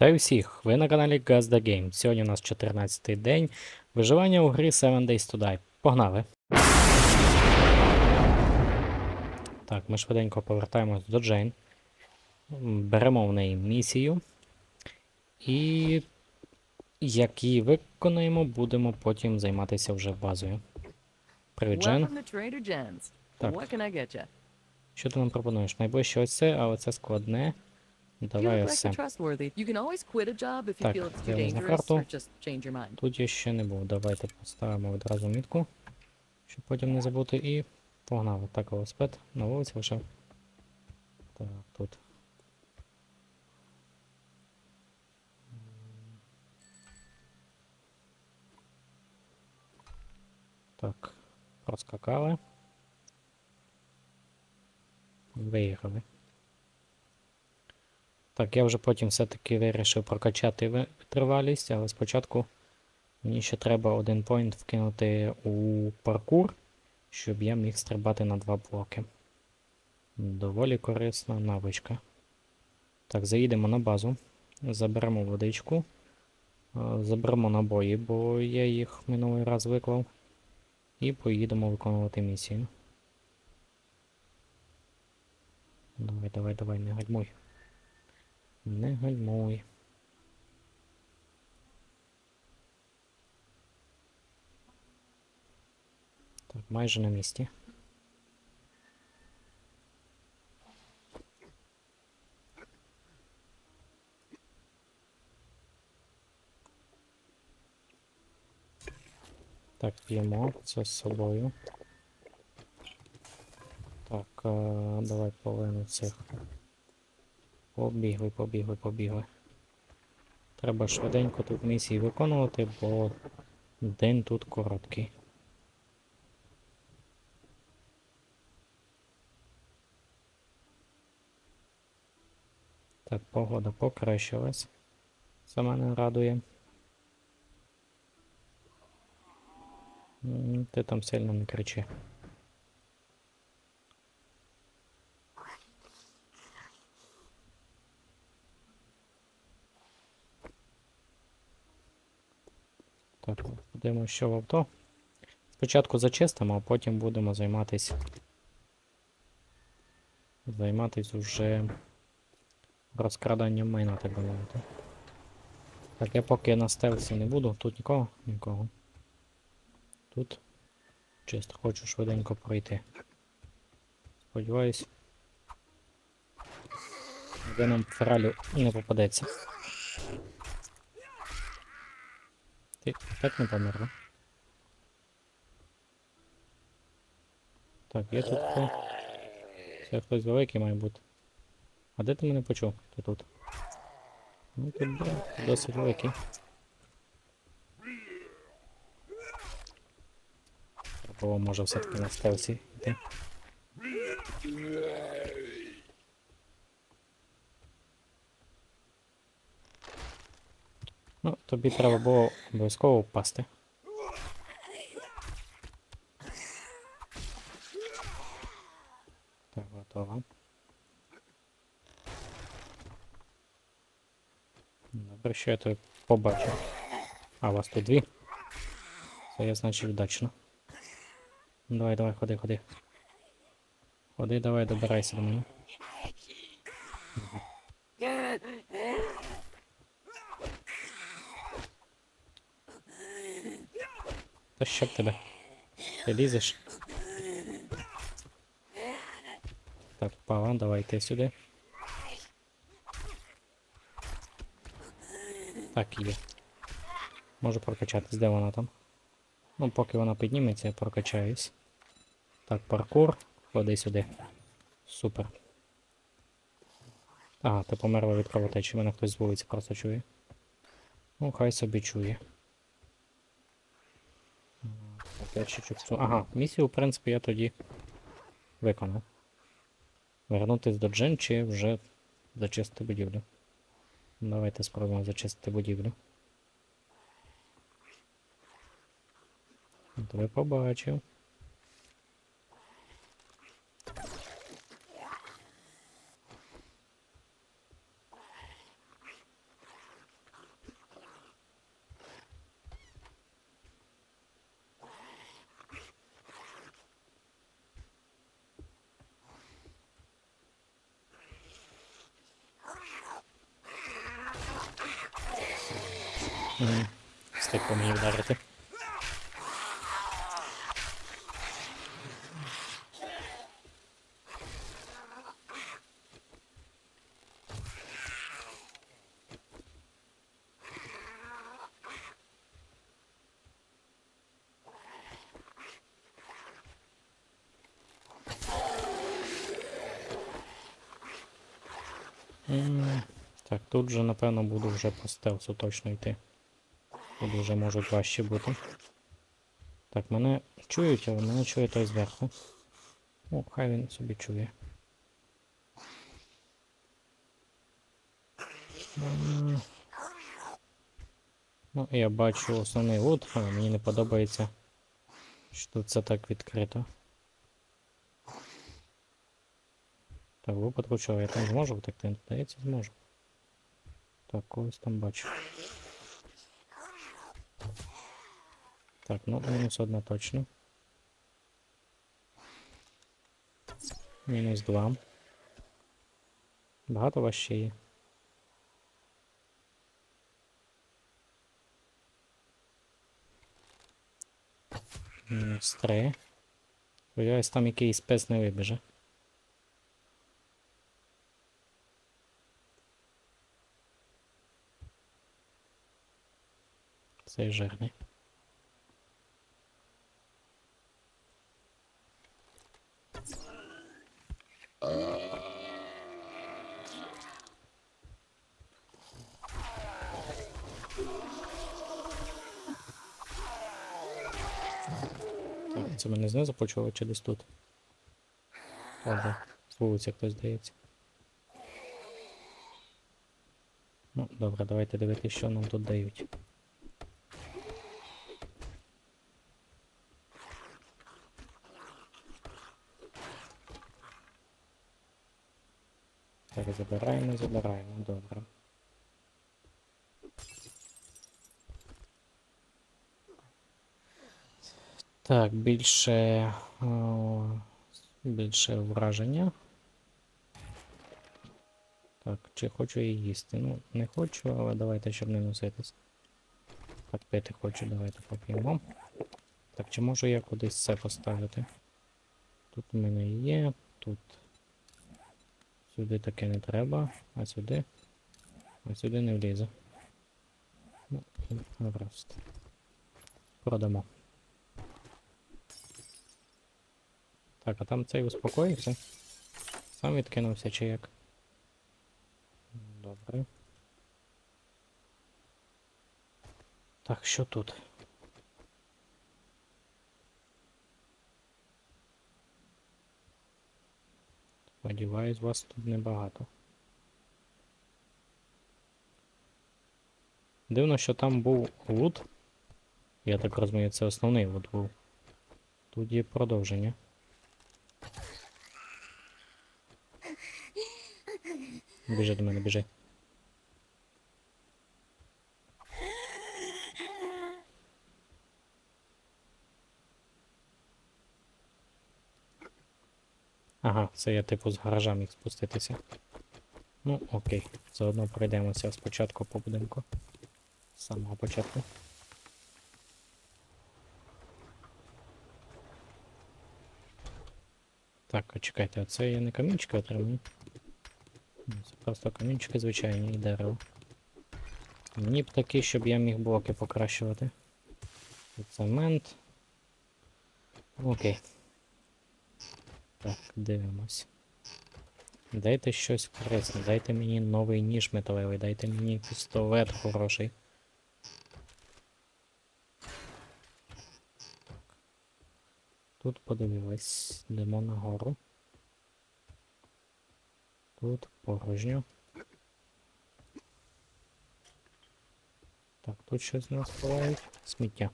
Вітаю всіх! Ви на каналі the Game. Сьогодні у нас 14-й день виживання у грі 7 Days to Die. Погнали! Так, ми швиденько повертаємось до Джейн. Беремо в неї місію. І як її виконаємо, будемо потім займатися вже базою. Привіт, Джен. Так. Що ти нам пропонуєш? Найближче оце, а оце складне. Давай you Так, дивимось на карту. Тут я ще не був. Давайте поставимо одразу мітку, щоб потім не забути. І погнали. Так, велосипед на вулиці лишив. Так, тут. Так, проскакали. Виїхали. Так, я вже потім все-таки вирішив прокачати ви- витривалість, але спочатку мені ще треба один поінт вкинути у паркур, щоб я міг стрибати на два блоки. Доволі корисна навичка. Так, заїдемо на базу, заберемо водичку, заберемо набої, бо я їх минулий раз виклав. І поїдемо виконувати місію. Давай, давай, давай, не гальмуй. Не гальмуй. Так, майже на місці. Так, п'ємо це з собою. Так, е, давай половину цих. Побігли, побігли, побігли. Треба швиденько тут місії виконувати, бо день тут короткий. Так, погода покращилась. Це мене радує. Ти там сильно не кричи. Так, подивимося, що в авто. Спочатку зачистимо, а потім будемо займатися. Займатися вже розкраданням майна, так би мовити. Так, я поки на стелсі не буду. Тут нікого? Нікого. Тут чисто хочу швиденько пройти. Сподіваюсь. Де нам фералю не попадеться. Ти так не померла. Так, є тут хто? Це хтось великий має бути. А де ти мене почув? Ти тут? Ну тут да, досить великий. Треба може все-таки на стелсі. Ну, тобі треба було обов'язково впасти. Так, готово. Добре, що я тут побачив. А, у вас тут дві. Це я значить вдачно. Давай, давай, ходи, ходи. Ходи, давай, добирайся до мене. Та що тебе? Ти лізеш? Так, пала, давай ти сюди. Так, є. Можу прокачатись, де вона там? Ну, поки вона підніметься, я прокачаюсь. Так, паркур, ходи сюди. Супер. Ага, ти померла від кровотечі, мене хтось з вулиці просто чує. Ну, хай собі чує. Цю- Ага, місію, в принципі, я тоді виконав. Вернутись до Джин чи вже зачистити будівлю. Давайте спробуємо зачистити будівлю. Ви побачив. Встиг по мені вдарити. Так, тут же, напевно, буду вже по стелсу точно йти. Тут вже можуть важче бути. Так, мене чують, але мене чує той зверху. О, хай він собі чує. М, Ну, я бачу основний лут, але мені не подобається, що тут це так відкрито. Так, в випадку чого я там зможу втекти? Здається, зможу. Так, когось там бачу. Так, ну мінус одна точно. Мінус два. Багато вас ще є. Мінус три. Сподіваюсь, там якийсь пес не вибіже. Цей жирний. Це мене знизу почули чи десь тут? Ладно, з вулиці хтось здається. Ну, добре, давайте дивитися, що нам тут дають. Так, забираємо, забираємо, добре. Так, більше. Більше враження. Так, чи хочу її їсти? Ну, не хочу, але давайте, щоб не носитись. Так, пити хочу, давайте поп'ємо. Так, чи можу я кудись це поставити? Тут у мене є, тут. Сюди таке не треба, а сюди. А сюди не влізе. Ну, гаразд. Продамо. Так, а там цей успокоївся? Сам відкинувся чи як? Добре. Так, що тут? Сподіваюсь, вас тут небагато. Дивно, що там був лут. Я так розумію, це основний лут був. Тут є продовження. Біжи до мене, біжи. Ага, це я типу з гаража міг спуститися. Ну, окей. Заодно пройдемося спочатку по будинку. З самого початку. Так, чекайте, а це я не камінчики отримую? Це просто камінчики звичайні і дерево. Мені б такі, щоб я міг блоки покращувати. Цемент. Окей. Так, дивимось. Дайте щось корисне, дайте мені новий ніж металевий, дайте мені пістолет хороший. Тут подивилась, йдемо нагору. Тут порожньо. Так, тут щось у нас ховають. Сміття.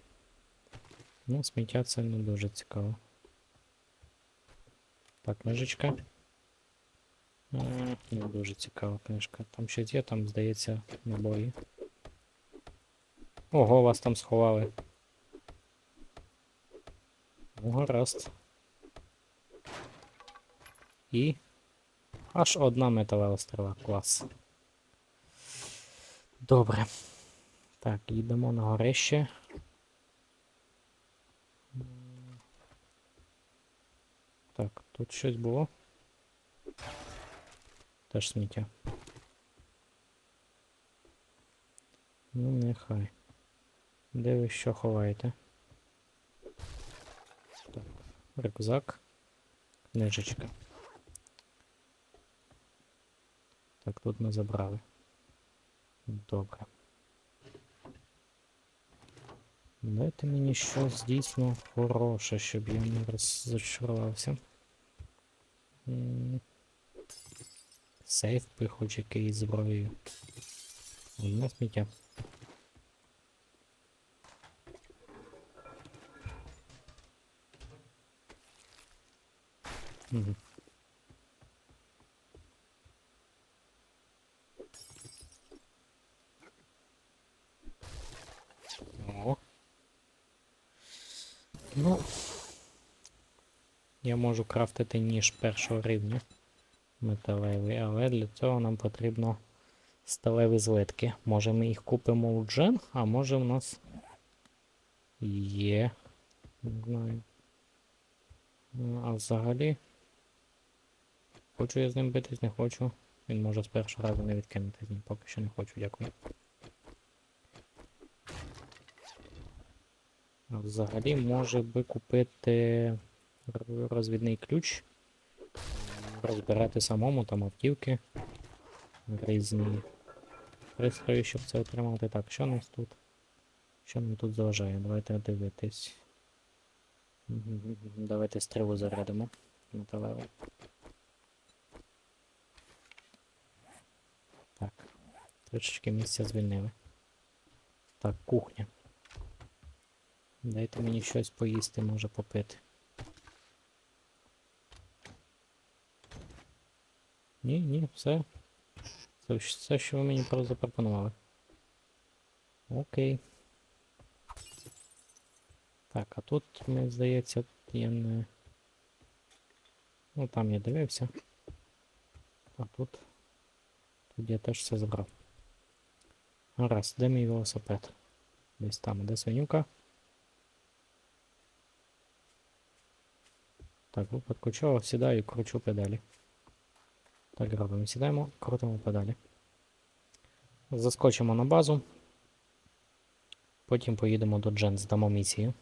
Ну, сміття це не дуже цікаво. Так, книжечка. Не дуже цікава книжка. Там щось є, там, здається, набої. Ого, вас там сховали. Ну, гаразд. І. Аж одна металева стріла. Клас. Добре. Так, їдемо на горище. М. Так, тут щось було. Теж сміття. Ну, нехай. Де ви що ховаєте? Так, рюкзак. Книжечка. Так, тут ми забрали. Добре. Дайте мені щось дійсно хороше, щоб я не розчарувався. Сейф би хоч якийсь зброєю. Одне сміття. Мгм. О. Ну. Я можу крафтити ніж першого рівня металевий, але для цього нам потрібно сталеві злитки. Може ми їх купимо у Джен, а може в нас є. Не знаю. А взагалі. Хочу я з ним битись, не хочу. Він може з першого разу не відкинути з ним. Поки що не хочу, дякую. А взагалі може би купити розвідний ключ. Розбирати самому там автівки. Різні пристрої, щоб це отримати. Так, що нас тут? Що нам тут заважає? Давайте дивитись. Давайте стрілу зарядимо. Металеву. Так. Трішечки місця звільнили. Так, кухня. Дайте мені щось поїсти, може попити. Ні, ні, все. Це все, що ви мені запропонували. Окей. Так, а тут, мені здається, я не. Ну там я дивився. А тут. Тут я теж все забрав. Гаразд, де мій велосипед? Десь там, де свинюка? Так, випадку чого сідаю і кручу педалі. Так робимо. Сідаємо, крутимо педалі. Заскочимо на базу. Потім поїдемо до Джен, здамо місію.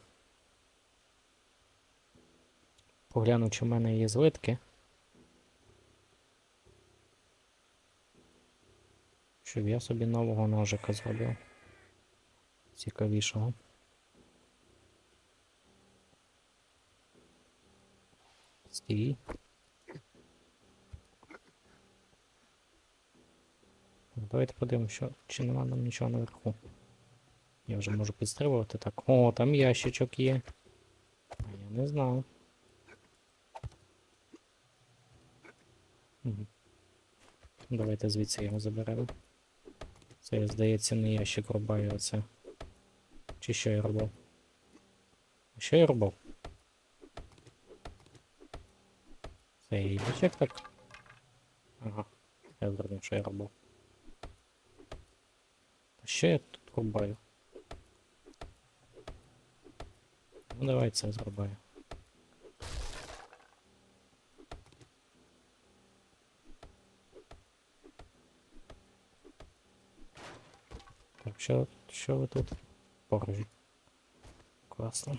Погляну, чи в мене є злитки. Щоб я собі нового ножика зробив. Цікавішого. Стій. Давайте подивимося, чи нема нам нічого наверху. Я вже можу підстрибувати так. О, там ящичок є. Я не знав. Мгм. Давайте звідси його заберемо. Це, здається, не ящик рубаю, а це. Чи що я рубав? Що я рубав? Це ящик так? Ага. Я зрозумів, що я рубав. Що я тут рубаю? Ну давай це зрубаю. Так, що, що ви тут? Порожі. Класно.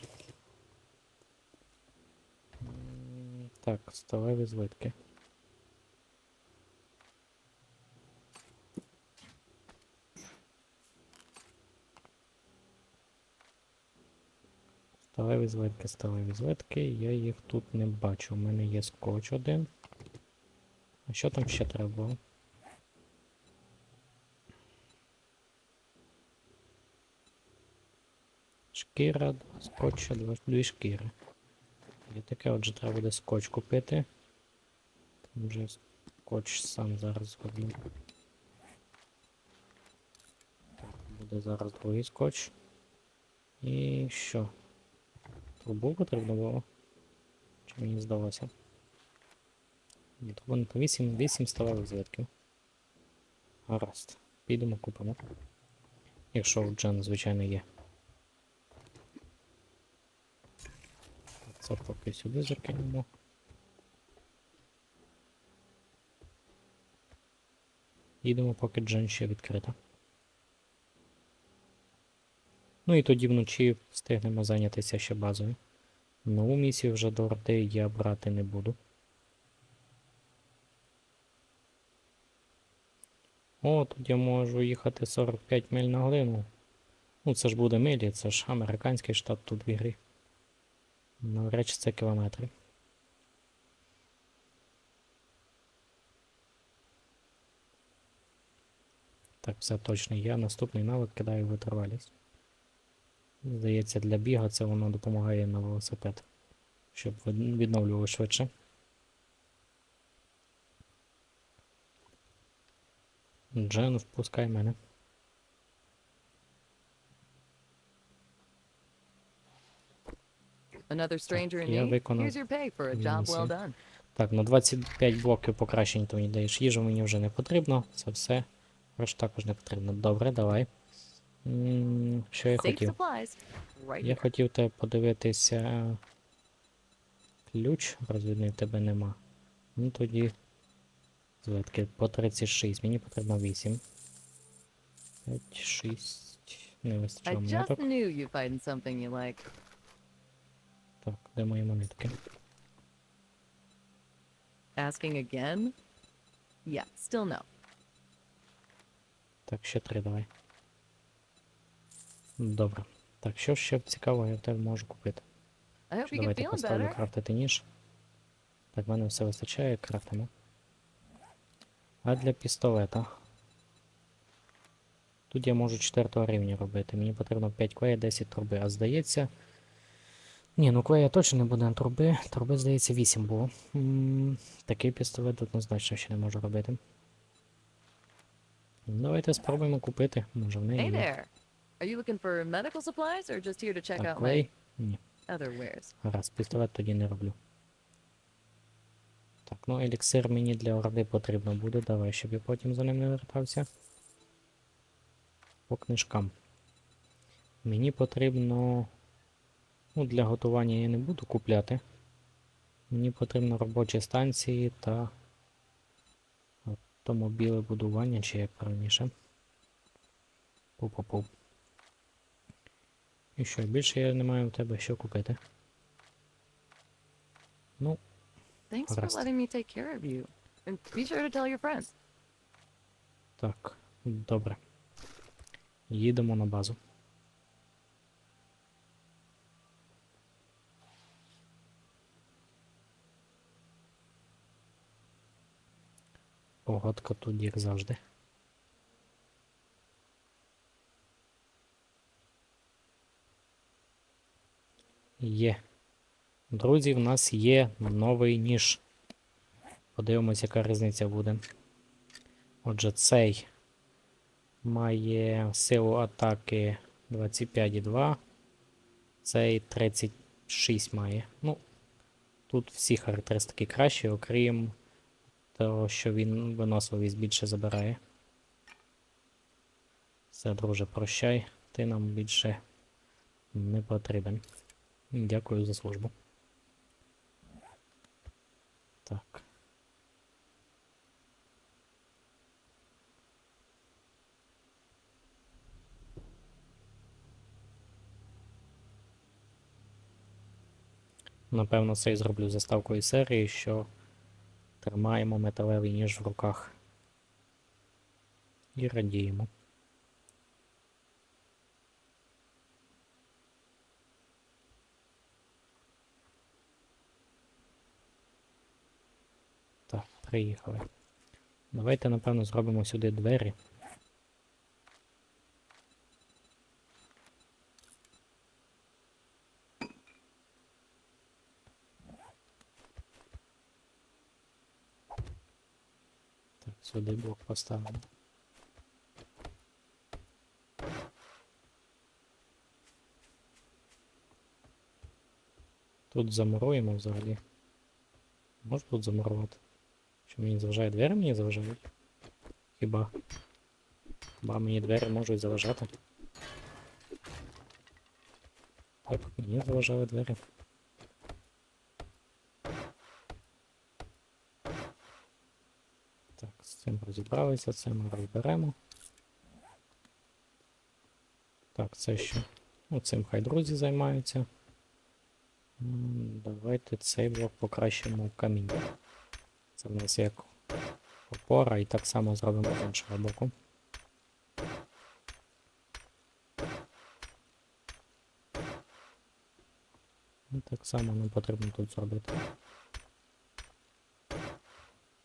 Так, сталеві злитки. Сталеві злитки, сталеві злитки. Я їх тут не бачу. У мене є скотч один. А що там ще треба? Шкіра, два скотча, дві шкіри. Є таке, отже, треба буде скотч купити. Вже скотч сам зараз зроблю. Буде зараз другий скотч. І що? Трубу потрібно було? Чи мені здалося? Ні, трубу не то 8, 8 сталевих зв'язків. Гаразд. Підемо купимо. Якщо в Джен, звичайно, є. Це поки сюди закинемо. Їдемо, поки Джен ще відкрита. Ну і тоді вночі встигнемо зайнятися ще базою. Нову місію вже до Орди я брати не буду. О, тут я можу їхати 45 миль на годину. Ну, це ж буде милі, це ж американський штат тут в ігрі. Навряд чи це кілометри. Так, все точно. Я наступний навик кидаю витривалість. Здається, для біга це воно допомагає на велосипед, щоб від- відновлював швидше. Джен, впускай мене. Another stranger in я виконав well. Так, на 25 блоків покращень ти мені даєш їжу, мені вже не потрібно. Це все. Грош також не потрібно. Добре, давай. М, Що я Safe хотів? supplies. Right Я here. хотів тебе подивитися. е, Ключ, розвідний в тебе нема. Ну тоді. Звідки? По 36. Мені потрібно 8. 5, 6. Не I вистачило just монеток. knew you'd find something you like. Так, де мої монетки? Asking again? Yeah, still no. Так, ще три давай. Добре. Так, що ще цікавого я в тебе можу купити? Що, давайте поставлю крафтити ніж. Так, в мене все вистачає, крафтимо. А для пістолета. Тут я можу 4 рівня робити. Мені потрібно 5 клея, 10 труби. А здається. Ні, ну клея точно не буде на труби. Труби, здається, 8 було. М, Такий пістолет однозначно ще не можу робити. Ну, Давайте спробуємо купити. Може в неї. Є. Are you looking for medical supplies or just here to check out my клей. Ні. other wares? Гаразд, пістолет тоді не роблю. Так, ну еліксир мені для орди потрібно буде. Давай, щоб я потім за ним не вертався. По книжкам. Мені потрібно. Ну, для готування я не буду купляти. Мені потрібно робочі станції та автомобіле будування, чи як раніше. Пу-пу-пу. І що, більше я не маю в тебе що купити. Ну, Thanks for letting me take care of you. And be sure to tell your friends. так, добре. Їдемо на базу. Погодка тут, як завжди. Є. Друзі, в нас є новий ніж. Подивимось, яка різниця буде. Отже, цей має силу атаки 25,2. Цей 36 має. Ну, тут всі характеристики кращі, окрім того, що він виносливість більше забирає. Все, друже, прощай. Ти нам більше не потрібен. Дякую за службу. Так. Напевно, це і зроблю заставкою серії, що тримаємо металевий ніж в руках. І радіємо. Так, приїхали. Давайте, напевно, зробимо сюди двері. Так, сюди блок поставимо. Тут замуруємо взагалі. Можу тут замурувати? Що мені заважає двері мені заважають? Хіба? Хіба мені двері можуть заважати? Так, мені заважали двері. Так, з цим розібралися, це ми розберемо. Так, це що? Ну, цим хай друзі займаються. Давайте цей блок покращимо каміння. Це в нас як опора, і так само зробимо з іншого боку. І так само нам потрібно тут зробити.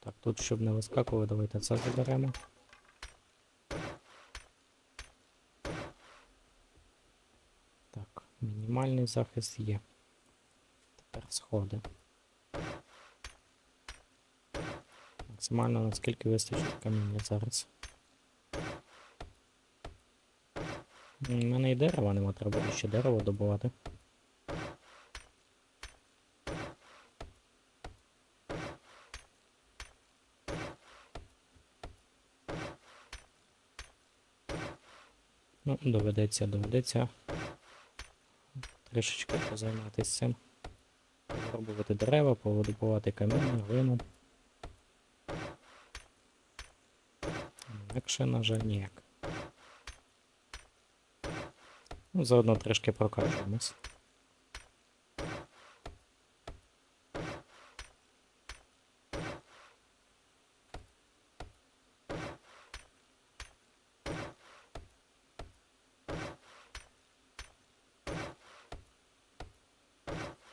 Так, тут, щоб не вискакували, давайте це заберемо. Так, мінімальний захист є. Тепер сходи. Максимально наскільки вистачить каміння зараз. У мене і дерева нема, треба ще дерево добувати. Ну, доведеться, доведеться трішечки позайматися цим. Пробувати дерева, повидобувати каміння, глину. Інакше, на жаль, ніяк. Ну, заодно трішки прокачуємось.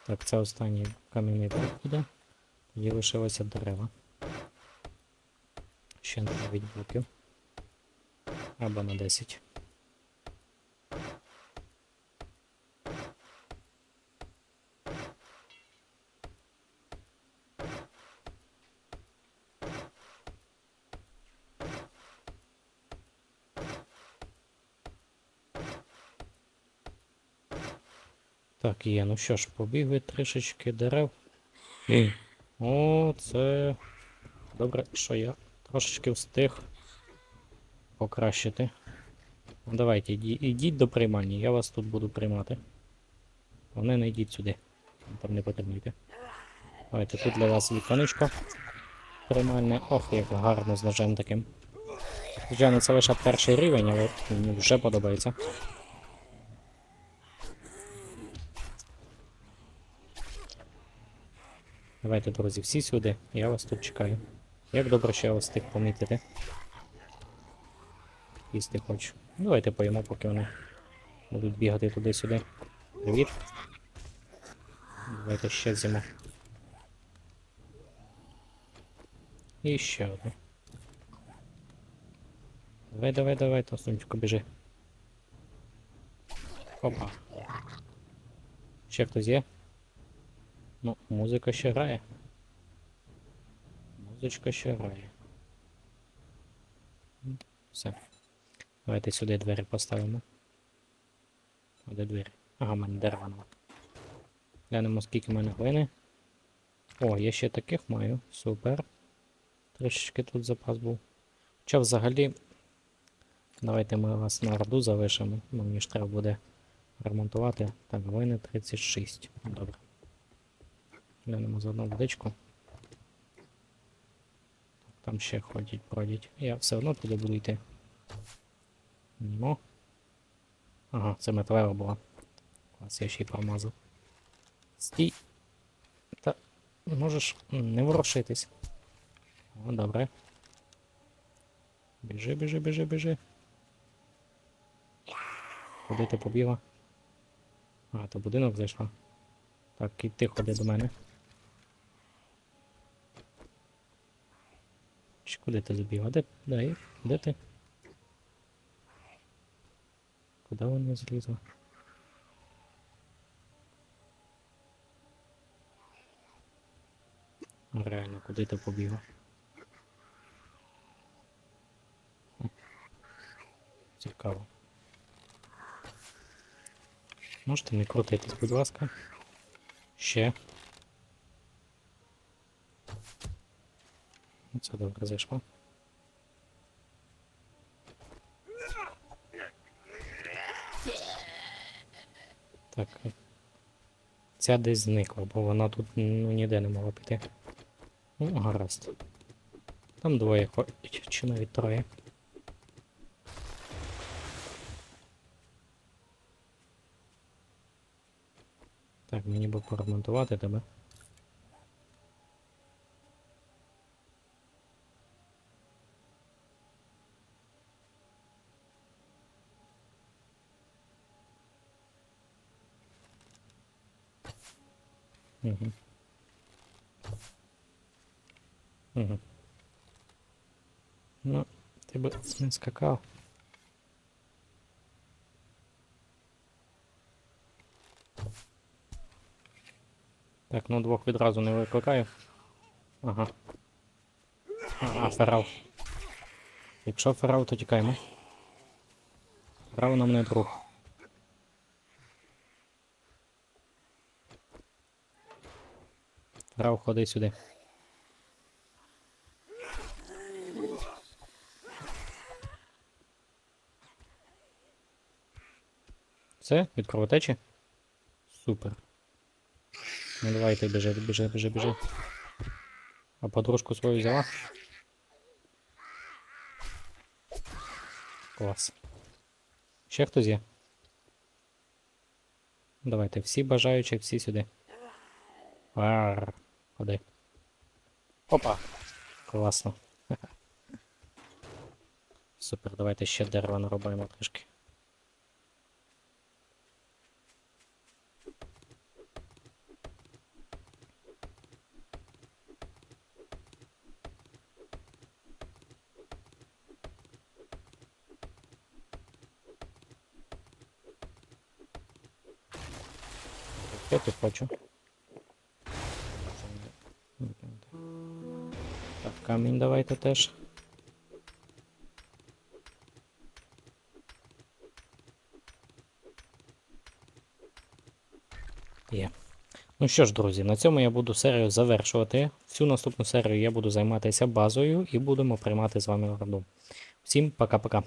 Так, це останній кам'яний блок буде. Тоді лишилося дерева. Ще на 9 блоків. Або на 10. Так, є. Ну що ж, побігли трішечки дерев. І. О, це. Добре, що я трошечки встиг покращити. Ну, давайте, ідіть до приймальні, я вас тут буду приймати. Вони не йдіть сюди. Там не потрібно йти. Давайте тут для вас віконечко. Приймальне. Ох, як гарно з ножем таким. Звичайно, це лише перший рівень, але мені вже подобається. Давайте, друзі, всі сюди. Я вас тут чекаю. Як добре, що я вас встиг помітити. Їсти хочу. Давайте поїмо, поки вони будуть бігати туди-сюди. Привіт. Давайте ще з'їмо. І ще одну. Давай, давай, давай, Тосунечко, біжи. Опа. Ще хтось є? Ну, музика ще грає. Музичка ще грає. Все. Давайте сюди двері поставимо. А де двері? Ага, мене дерева. Глянемо, скільки в мене глини. О, я ще таких маю. Супер. Трішечки тут запас був. Хоча взагалі. Давайте ми вас на орду залишимо. Мені ж треба буде ремонтувати. Так, глини 36. Добре. Глянемо за водичку. Там ще ходять, бродять. Я все одно туди буду йти. Ну. Ага, це металева була. Клас, я ще й промазав. Стій. Та можеш не ворушитись. О, добре. Біжи, біжи, біжи, біжи. Куди ти побігла? А, то будинок зайшла. Так, і ти ходи до мене. Чи куди ти забігла? Де, де, де ти? Куди вона злізла? А Реально, куди ти побігла? Цікаво. Можете не крутитись, будь ласка. Ще. Це добре зайшло. Так. Ця десь зникла, бо вона тут ну, ніде не могла піти. Ну, гаразд. Там двоє ходять, чи навіть троє. Так, мені би поремонтувати тебе. Угу. Угу. Ну, би скакав. Так, ну двох відразу не викликаю. Ага. Ага, ферал. Якщо ферал, то тікаємо. Ферал нам не друг. Ферал, ходи сюди. Все, від кровотечі? Супер. Ну давайте біжи, біжи, біжи, біжи. А подружку свою взяла? Клас. Ще хтось є? Давайте, всі бажаючі, всі сюди. Ар, ходи. Опа! Класно. Супер, давайте ще дерева наробимо трішки. Я тут хочу. Так, камінь давайте теж. Є. Ну що ж, друзі, на цьому я буду серію завершувати. Всю наступну серію я буду займатися базою і будемо приймати з вами орду. Всім пока-пока.